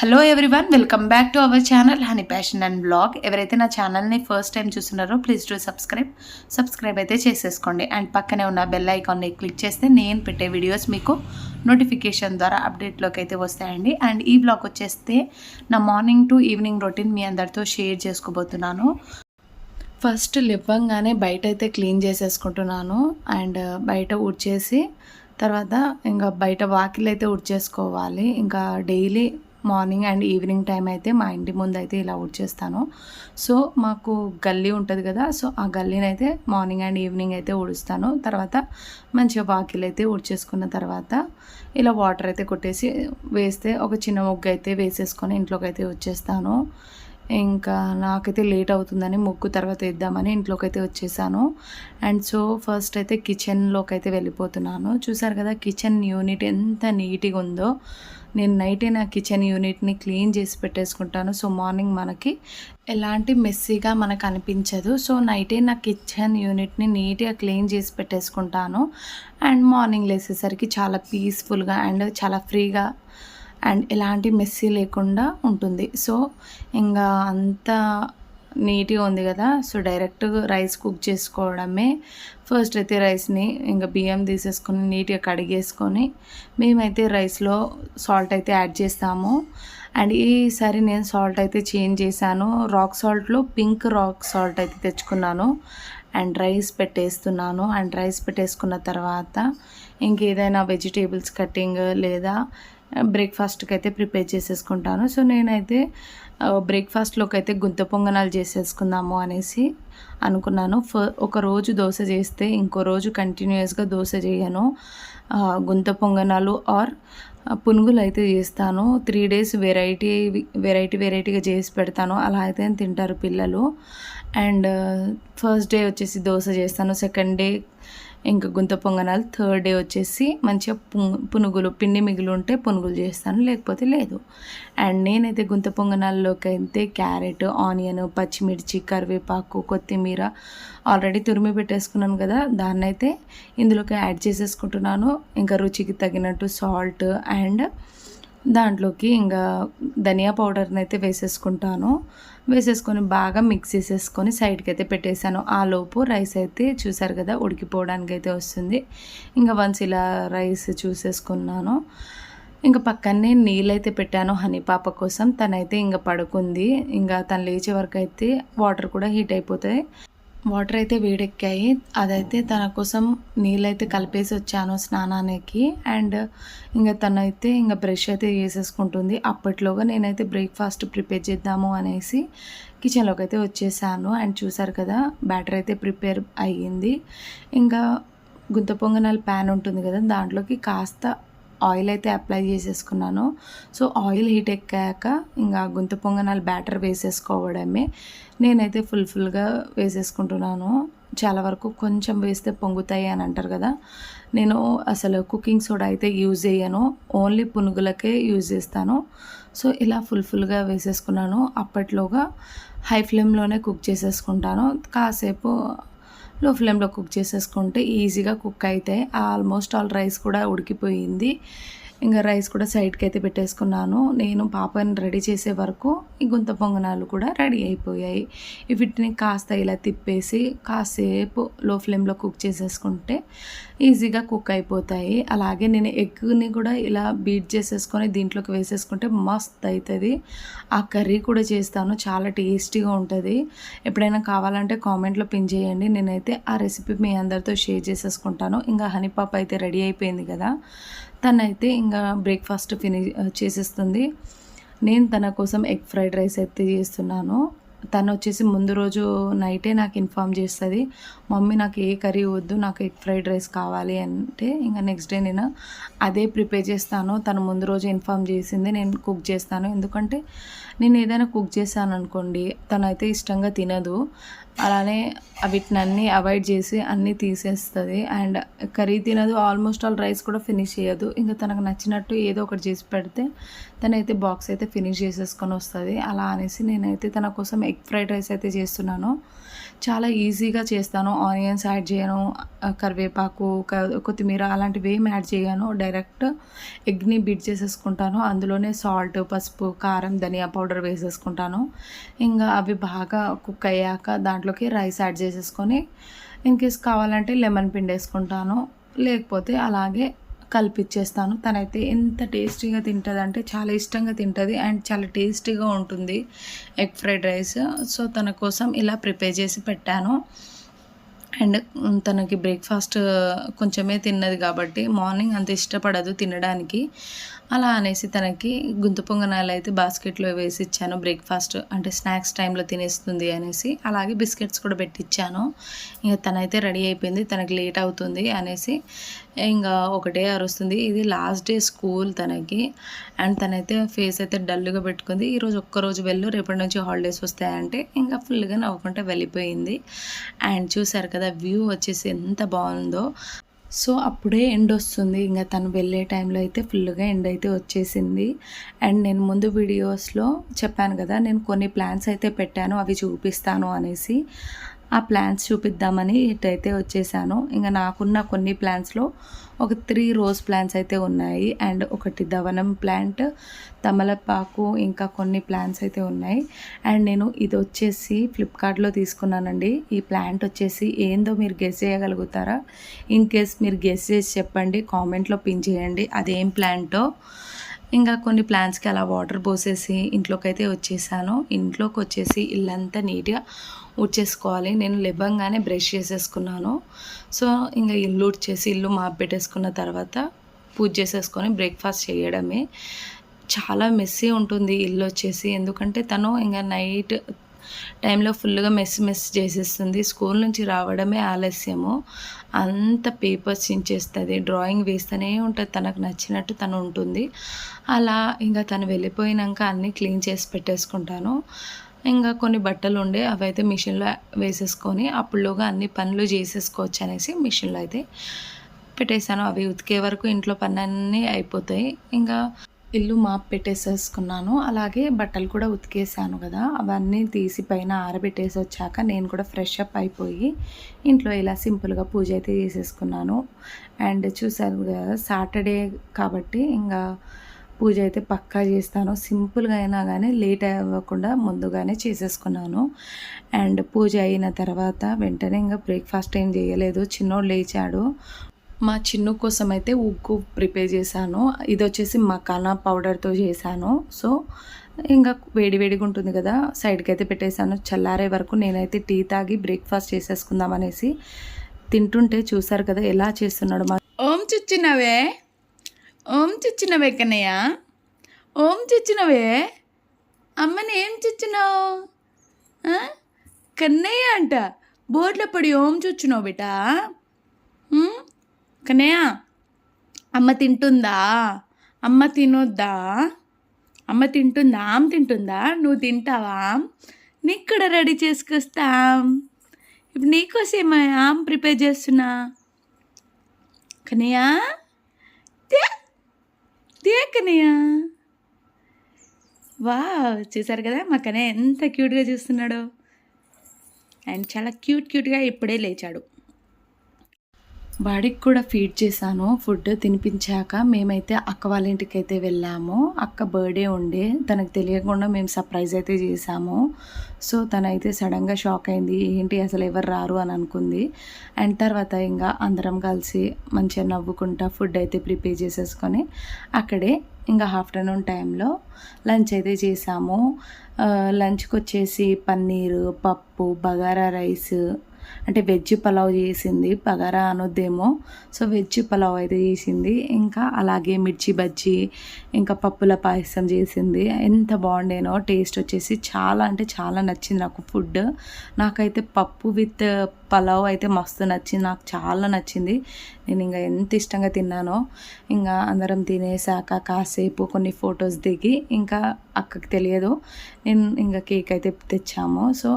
Hello everyone welcome back to our channel honey passion and blog ఎవరైతే నా ఛానల్ని first time చూస్తున్నారో please do subscribe subscribe అయితే చేసేసుకోండి. అండ్ పక్కనే ఉన్న బెల్ ఐకాన్ని క్లిక్ చేస్తే నేను పెట్టే వీడియోస్ మీకు నోటిఫికేషన్ ద్వారా అప్డేట్లోకి అయితే వస్తాయండి. అండ్ ఈ బ్లాగ్ వచ్చేస్తే నా మార్నింగ్ టు ఈవినింగ్ రొటీన్ మీ అందరితో షేర్ చేసుకోబోతున్నాను. ఫస్ట్ లేవగానే బయట అయితే క్లీన్ చేసేసుకుంటున్నాను. అండ్ బయట ఊడ్చేసి తర్వాత ఇంకా బయట వాకిలు అయితే ఊడ్చేసుకోవాలి. ఇంకా daily morning and evening time అయితే మా ఇంటి ముందు అయితే ఇలా ఊడ్చేస్తాను సో మాకు గల్లీ ఉంటుంది కదా సో ఆ గల్లీని అయితే మార్నింగ్ అండ్ ఈవినింగ్ అయితే ఊడుస్తాను. తర్వాత మంచిగా వాకిలు అయితే ఊడ్చేసుకున్న తర్వాత ఇలా వాటర్ అయితే కొట్టేసి వేస్తే ఒక చిన్న ముగ్గు అయితే వేసేసుకొని ఇంట్లోకి అయితే వచ్చేస్తాను. ఇంకా నాకైతే లేట్ అవుతుందని ముగ్గు తర్వాత వేద్దామని ఇంట్లోకి అయితే వచ్చేసాను. అండ్ సో ఫస్ట్ అయితే కిచెన్లోకి అయితే వెళ్ళిపోతున్నాను. చూసారు కదా కిచెన్ యూనిట్ ఎంత నీట్గా ఉందో. నేను నైటే నా కిచెన్ యూనిట్ని క్లీన్ చేసి పెట్టేసుకుంటాను. సో మార్నింగ్ మనకి ఎలాంటి మెస్సీగా మనకు అనిపించదు. సో నైటే నా కిచెన్ యూనిట్ని నీట్గా క్లీన్ చేసి పెట్టేసుకుంటాను. అండ్ మార్నింగ్ లేసేసరికి చాలా పీస్ఫుల్గా అండ్ చాలా ఫ్రీగా అండ్ ఎలాంటి మెస్సీ లేకుండా ఉంటుంది. సో ఇంకా అంత నీట్గా ఉంది కదా సో డైరెక్ట్ రైస్ కుక్ చేసుకోవడమే. ఫస్ట్ అయితే రైస్ని ఇంకా బియ్యం తీసేసుకొని నీట్గా కడిగేసుకొని మేమైతే రైస్లో సాల్ట్ అయితే యాడ్ చేస్తాము. అండ్ ఈసారి నేను సాల్ట్ అయితే చేంజ్ చేశాను. రాక్ సాల్ట్లో పింక్ రాక్ సాల్ట్ అయితే తెచ్చుకున్నాను. అండ్ రైస్ పెట్టేస్తున్నాను. అండ్ రైస్ పెట్టేసుకున్న తర్వాత ఇంకేదైనా వెజిటేబుల్స్ కటింగ్ లేదా బ్రేక్ఫాస్ట్కి అయితే ప్రిపేర్ చేసేసుకుంటాను. సో నేనైతే బ్రేక్ఫాస్ట్లోకి అయితే గుంత పొంగనాలు చేసేసుకుందాము అనేసి అనుకున్నాను. ఫ ఒక రోజు దోశ చేస్తే ఇంకో రోజు కంటిన్యూస్గా దోశ చేయను. గుంత పొంగనాలు ఆర్ పునుగులు అయితే చేస్తాను. త్రీ డేస్ వెరైటీ వెరైటీ వెరైటీగా చేసి పెడతాను. అలా అయితే తింటారు పిల్లలు. అండ్ ఫస్ట్ డే వచ్చేసి దోశ చేస్తాను. సెకండ్ డే ఇంకా గుంత పొంగనాలు థర్డ్ డే వచ్చేసి మంచిగా పునుగులు పిండి మిగులు ఉంటే పునుగులు చేస్తాను లేకపోతే లేదు. అండ్ నేనైతే గుంత పొంగనాల్లోకి అయితే క్యారెట్ ఆనియన్ పచ్చిమిర్చి కరివేపాకు కొత్తిమీర ఆల్రెడీ తురిమి పెట్టేసుకున్నాను కదా దాన్ని అయితే ఇందులోకి యాడ్ చేసేసుకుంటున్నాను. ఇంకా రుచికి తగినట్టు సాల్ట్ అండ్ దాంట్లోకి ఇంకా ధనియా పౌడర్ని అయితే వేసేసుకుంటాను. వేసేసుకొని బాగా మిక్స్ చేసేసుకొని సైడ్కి అయితే పెట్టేశాను. ఆ లోపు రైస్ అయితే చూసారు కదా ఉడికిపోవడానికి అయితే వస్తుంది. ఇంకా వన్స్ ఇలా రైస్ చూసేసుకున్నాను. ఇంకా పక్కనే నీళ్ళు అయితే పెట్టాను హనీ పాప కోసం. తనైతే ఇంకా పడుకుంది. ఇంకా తను లేచే వరకు అయితే వాటర్ కూడా హీట్ అయిపోతాయి. వాటర్ అయితే వేడెక్కాయి. అదైతే తన కోసం నీళ్ళైతే కలిపేసి వచ్చాను స్నానానికి. అండ్ ఇంకా తనైతే ఇంకా బ్రష్ అయితే చేసేసుకుంటుంది. అప్పట్లోగా నేనైతే బ్రేక్ఫాస్ట్ ప్రిపేర్ చేద్దాము అనేసి కిచెన్లోకి అయితే వచ్చేసాను. అండ్ చూసారు కదా బ్యాటర్ అయితే ప్రిపేర్ అయ్యింది. ఇంకా గుంత పొంగనాలు ప్యాన్ ఉంటుంది కదా దాంట్లోకి కాస్త ఆయిల్ అయితే అప్లై చేసేసుకున్నాను. సో ఆయిల్ హీట్ ఎక్కాక ఇంకా గుంత పొంగనాలు బ్యాటర్ వేసేసుకోవడమే నేనైతే ఫుల్ ఫుల్గా వేసేసుకుంటున్నాను. చాలా వరకు కొంచెం వేస్తే పొంగుతాయి అని అంటారు కదా. నేను అసలు కుకింగ్ సోడా అయితే యూజ్ చేయను. ఓన్లీ పునుగులకే యూజ్ చేస్తాను. సో ఇలా ఫుల్ ఫుల్గా వేసేసుకున్నాను. అప్పట్లోగా హై ఫ్లేమ్లోనే కుక్ చేసేసుకుంటాను. కాసేపు లో ఫ్లేమ్లో కుక్ చేసేసుకుంటే ఈజీగా కుక్ అయితే ఆల్మోస్ట్ ఆల్ రైస్ కూడా ఉడికిపోయింది. ఇంకా రైస్ కూడా సైడ్కి అయితే పెట్టేసుకున్నాను. నేను పాపని రెడీ చేసే వరకు ఈ గుంత పొంగనాలు కూడా రెడీ అయిపోయాయి. వీటిని కాస్త ఇలా తిప్పేసి కాసేపు లో ఫ్లేమ్లో కుక్ చేసేసుకుంటే ఈజీగా కుక్ అయిపోతాయి. అలాగే నేను ఎగ్ని కూడా ఇలా బీట్ చేసేసుకొని దీంట్లోకి వేసేసుకుంటే మస్త్ అవుతుంది ఆ కర్రీ కూడా చేస్తాను. చాలా టేస్టీగా ఉంటుంది. ఎప్పుడైనా కావాలంటే కామెంట్లో పిన్ చేయండి. నేనైతే ఆ రెసిపీ మీ అందరితో షేర్ చేసేసుకుంటాను. ఇంకా హనీపాప్ అయితే రెడీ అయిపోయింది కదా. తనైతే ఇంకా బ్రేక్ఫాస్ట్ ఫినిష్ చేసేస్తుంది. నేను తన కోసం ఎగ్ ఫ్రైడ్ రైస్ అయితే చేస్తున్నాను. తను వచ్చేసి ముందు రోజు నైటే నాకు ఇన్ఫామ్ చేస్తుంది మమ్మీ నాకు ఏ కర్రీ వద్దు నాకు ఎగ్ ఫ్రైడ్ రైస్ కావాలి అంటే ఇంకా నెక్స్ట్ డే నేను అదే ప్రిపేర్ చేస్తాను. తను ముందు రోజు ఇన్ఫామ్ చేసింది నేను కుక్ చేస్తాను. ఎందుకంటే నేను ఏదైనా కుక్ చేశాను అనుకోండి తనైతే ఇష్టంగా తినదు. అలానే వీటిని అన్నీ అవాయిడ్ చేసి అన్నీ తీసేస్తుంది. అండ్ కర్రీ తినదు ఆల్మోస్ట్ ఆల్ రైస్ కూడా ఫినిష్ చేయదు. ఇంకా తనకు నచ్చినట్టు ఏదో ఒకటి చేసి పెడితే తనైతే బాక్స్ అయితే ఫినిష్ చేసేసుకొని వస్తుంది. అలా అనేసి నేనైతే తన కోసం ఎగ్ ఫ్రైడ్ రైస్ అయితే చేస్తున్నాను. చాలా ఈజీగా చేస్తాను. ఆనియన్స్ యాడ్ చేయను కరివేపాకు కొత్తిమీర అలాంటివి ఏం యాడ్ చేయను. డైరెక్ట్ ఎగ్ని బీట్ చేసేసుకుంటాను. అందులోనే సాల్ట్ పసుపు కారం ధనియా పౌడర్ వేసేసుకుంటాను. ఇంకా అవి బాగా కుక్ అయ్యాక దాంట్లోకి రైస్ యాడ్ చేసేసుకొని ఇన్ కేస్ కావాలంటే లెమన్ పిండి వేసుకుంటాను లేకపోతే అలాగే కలిపిచ్చేస్తాను. తనైతే ఎంత టేస్టీగా తింటుంది అంటే చాలా ఇష్టంగా తింటుంది అండ్ చాలా టేస్టీగా ఉంటుంది ఎగ్ ఫ్రైడ్ రైస్. సో తన కోసం ఇలా ప్రిపేర్ చేసి పెట్టాను. అండ్ తనకి బ్రేక్ఫాస్ట్ కొంచెమే తిన్నది కాబట్టి మార్నింగ్ అంత ఇష్టపడదు తినడానికి. అలా అనేసి తనకి గుంత పొంగనాలు అయితే బాస్కెట్లో వేసి ఇచ్చాను బ్రేక్ఫాస్ట్. అంటే స్నాక్స్ టైంలో తినేస్తుంది అనేసి అలాగే బిస్కెట్స్ కూడా పెట్టిచ్చాను. ఇంకా తనైతే రెడీ అయిపోయింది తనకి లేట్ అవుతుంది అనేసి ఇంకా ఒకటే అరుస్తుంది. ఇది లాస్ట్ డే స్కూల్ తనకి. అండ్ తనైతే ఫేస్ అయితే డల్గా పెట్టుకుంది. ఈరోజు ఒక్కరోజు వెళ్ళు రేపటి నుంచి హాలిడేస్ వస్తాయంటే ఇంకా ఫుల్గా నవ్వుకుంటే వెళ్ళిపోయింది. అండ్ చూసారు కదా వ్యూ వచ్చేసి ఎంత బాగుందో. సో అప్పుడే ఎండ్ వస్తుంది. ఇంకా తను వెళ్ళే టైంలో అయితే ఫుల్గా ఎండ్ అయితే వచ్చేసింది. అండ్ నేను ముందు వీడియోస్లో చెప్పాను కదా నేను కొన్ని ప్లాన్స్ అయితే పెట్టాను అవి చూపిస్తాను అనేసి. ఆ ప్లాన్స్ చూపిద్దామని ఇటైతే వచ్చేసాను. ఇంకా నాకున్న కొన్ని ప్లాన్స్లో ఒక త్రీ రోజ్ ప్లాంట్స్ అయితే ఉన్నాయి. అండ్ ఒకటి దవనం ప్లాంట్ తమలపాకు ఇంకా కొన్ని ప్లాంట్స్ అయితే ఉన్నాయి. అండ్ నేను ఇది వచ్చేసి ఫ్లిప్కార్ట్లో తీసుకున్నానండి. ఈ ప్లాంట్ వచ్చేసి ఏందో మీరు గెస్ చేయగలుగుతారా? ఇన్ కేస్ మీరు గెస్ చేసి చెప్పండి కామెంట్లో పిన్ చేయండి. అదేం ప్లాంటో ఇంకా కొన్ని ప్లాంట్స్కి అలా వాటర్ పోసేసి ఇంట్లోకి అయితే వచ్చేసాను. ఇంట్లోకి వచ్చేసి ఇల్లంతా నీట్గా ఉడ్చేసుకోవాలి నేను లెబ్బంగానే బ్రష్ చేసేసుకున్నాను. సో ఇంకా ఇల్లు ఉడ్చేసి ఇల్లు మాప్ పెట్టేసుకున్న తర్వాత పూజ చేసేసుకొని బ్రేక్ఫాస్ట్ చేయడమే. చాలా మెస్సీ ఉంటుంది ఇల్లు వచ్చేసి. ఎందుకంటే తను ఇంకా నైట్ టైంలో ఫుల్గా మెస్ మెస్ చేసేస్తుంది. స్కూల్ నుంచి రావడమే ఆలస్యము. అంత పేపర్స్ చించేస్తుంది డ్రాయింగ్ వేస్తూనే ఉంటుంది. తనకు నచ్చినట్టు తను ఉంటుంది. అలా ఇంకా తను వెళ్ళిపోయినాక అన్నీ క్లీన్ చేసి పెట్టేసుకుంటాను. ఇంకా కొన్ని బట్టలు ఉండే అవైతే మిషన్లో వేసేసుకొని అప్పుడులోగా అన్ని పనులు చేసేసుకోవచ్చు అనేసి మిషన్లో అయితే పెట్టేశాను. అవి ఉతికే వరకు ఇంట్లో పనులన్నీ అయిపోతాయి. ఇంకా ఇల్లు మాప్ పెట్టేసేసుకున్నాను. అలాగే బట్టలు కూడా ఉతికేసాను కదా. అవన్నీ తీసి పైన ఆరబెట్టేసి వచ్చాక నేను కూడా ఫ్రెష్ అప్ అయిపోయి ఇంట్లో ఇలా సింపుల్గా పూజ అయితే చేసేసుకున్నాను. అండ్ చూసారు కదా సాటర్డే కాబట్టి ఇంకా పూజ అయితే పక్కా చేస్తాను. సింపుల్గా అయినా కానీ లేట్ అవ్వకుండా ముందుగానే చేసేసుకున్నాను. అండ్ పూజ అయిన తర్వాత వెంటనే ఇంకా బ్రేక్ఫాస్ట్ ఏం చేయలేదు. చిన్నోడు లేచాడు. మా చిన్ను కోసం అయితే ఉగ్గు ప్రిపేర్ చేశాను. ఇది వచ్చేసి మకానా పౌడర్తో చేశాను. సో ఇంకా వేడి వేడిగా ఉంటుంది కదా సైడ్కి అయితే పెట్టేశాను. చల్లారే వరకు నేనైతే టీ తాగి బ్రేక్ఫాస్ట్ చేసేసుకుందాం అనేసి తింటుంటే చూసారు కదా ఎలా చేస్తున్నాడు మా ఓం చిచ్చినవే? ఓం చిచ్చినవే కన్నయ్య? ఓం చిచ్చినవే? అమ్మని ఏం చిచ్చినావు? కన్నయ్య అంట బోర్డ్లో పడి ఓం చుచ్చినావు బిటా? కనయా అమ్మ తింటుందా? అమ్మ తినొద్దా? అమ్మ తింటుందా? ఆమె తింటుందా? నువ్వు తింటావా? నీకు కూడా రెడీ చేసుకొస్తాం. ఇప్పుడు నీకోసం ఆమె ప్రిపేర్ చేస్తున్నా. కనయా తే కనయా. వా చూసారు కదా మా కనయ్య ఎంత క్యూట్గా చూస్తున్నాడు. అండ్ చాలా క్యూట్ క్యూట్గా ఇప్పుడే లేచాడు. వాడికి కూడా ఫీడ్ చేశాను ఫుడ్ తినిపించాక మేమైతే అక్క వాళ్ళ ఇంటికి అయితే వెళ్ళాము. అక్క బర్త్డే ఉండే తనకు తెలియకుండా మేము సర్ప్రైజ్ అయితే చేసాము సో తనైతే సడన్గా షాక్ అయింది ఏంటి అసలు ఎవరు రారు? అని అనుకుంది. అండ్ తర్వాత ఇంకా అందరం కలిసి మంచిగా నవ్వుకుంటా ఫుడ్ అయితే ప్రిపేర్ చేసేసుకొని అక్కడే ఇంకా ఆఫ్టర్నూన్ టైంలో లంచ్ అయితే చేసాము లంచ్కి వచ్చేసి పన్నీరు పప్పు బగారా రైస్ అంటే వెజ్ పలావ్ చేసింది పగరా అనొద్దేమో. సో వెజ్ పలావ్ అయితే చేసింది. ఇంకా అలాగే మిర్చి బజ్జీ ఇంకా పప్పుల పాయసం చేసింది. ఎంత బాగుండేనో టేస్ట్ వచ్చేసి చాలా అంటే చాలా నచ్చింది నాకు ఫుడ్. నాకైతే పప్పు విత్ పలావ్ అయితే మస్తు నచ్చింది నాకు చాలా నచ్చింది. నేను ఇంకా ఎంత ఇష్టంగా తిన్నానో ఇంకా అందరం తినేసాక కాసేపు కొన్ని ఫొటోస్ దిగి ఇంకా అక్కకి తెలియదు. నేను ఇంకా కేక్ అయితే తెచ్చాము. సో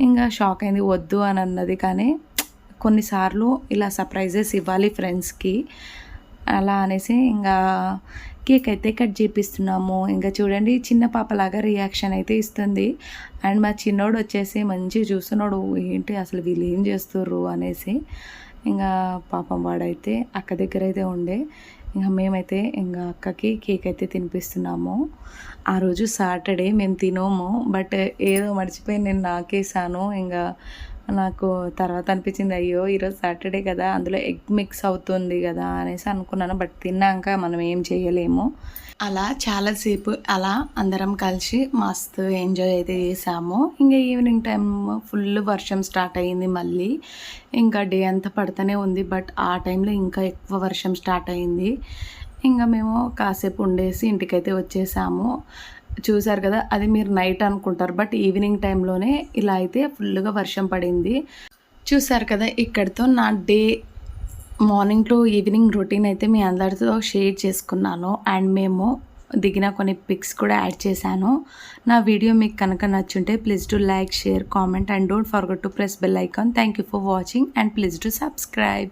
ఇంకా షాక్ అయింది వద్దు అని అన్నది. కానీ కొన్నిసార్లు ఇలా సర్ప్రైజెస్ ఇవ్వాలి ఫ్రెండ్స్కి. అలా అనేసి ఇంకా కేక్ అయితే కట్ చేపిస్తున్నాము. ఇంకా చూడండి చిన్న పాపలాగా రియాక్షన్ అయితే ఇస్తుంది. అండ్ మా చిన్నోడు వచ్చేసి మంచిగా చూస్తున్నాడు ఏంటి అసలు వీళ్ళు ఏం చేస్తుర్రు? అనేసి. ఇంకా పాపం వాడైతే అక్క దగ్గర అయితే ఉండే. ఇంకా మేమైతే ఇంకా అక్కకి కేక్ అయితే తినిపిస్తున్నాము. ఆ రోజు సాటర్డే మేము తినోము బట్ ఏదో మర్చిపోయి నేను నాకేసాను ఇంకా నాకు తర్వాత అనిపించింది అయ్యో ఈరోజు సాటర్డే కదా అందులో ఎగ్ మిక్స్ అవుతుంది కదా అనేసి అనుకున్నాను. బట్ తిన్నాక మనం ఏం చేయలేము. అలా చాలాసేపు అలా అందరం కలిసి మస్తు ఎంజాయ్ అయితే చేసాము. ఇంకా ఈవినింగ్ టైం ఫుల్ వర్షం స్టార్ట్ అయ్యింది మళ్ళీ. ఇంకా డే అంతా పడుతూనే ఉంది బట్ ఆ టైంలో ఇంకా ఎక్కువ వర్షం స్టార్ట్ అయ్యింది. ఇంకా మేము కాసేపు ఉండేసి ఇంటికైతే వచ్చేసాము. చూసారు కదా అది మీరు నైట్ అనుకుంటారు. బట్ ఈవినింగ్ టైంలోనే ఇలా అయితే ఫుల్గా వర్షం పడింది. చూసారు కదా ఇక్కడితో నా day morning to evening routine అయితే మీ అందరితో షేర్ చేసుకున్నాను. అండ్ మేము దిగిన కొన్ని పిక్స్ కూడా యాడ్ చేశాను. నా వీడియో మీకు కనుక నచ్చుంటే please to like share comment and don't forget to press bell icon. Thank you for watching and please to subscribe.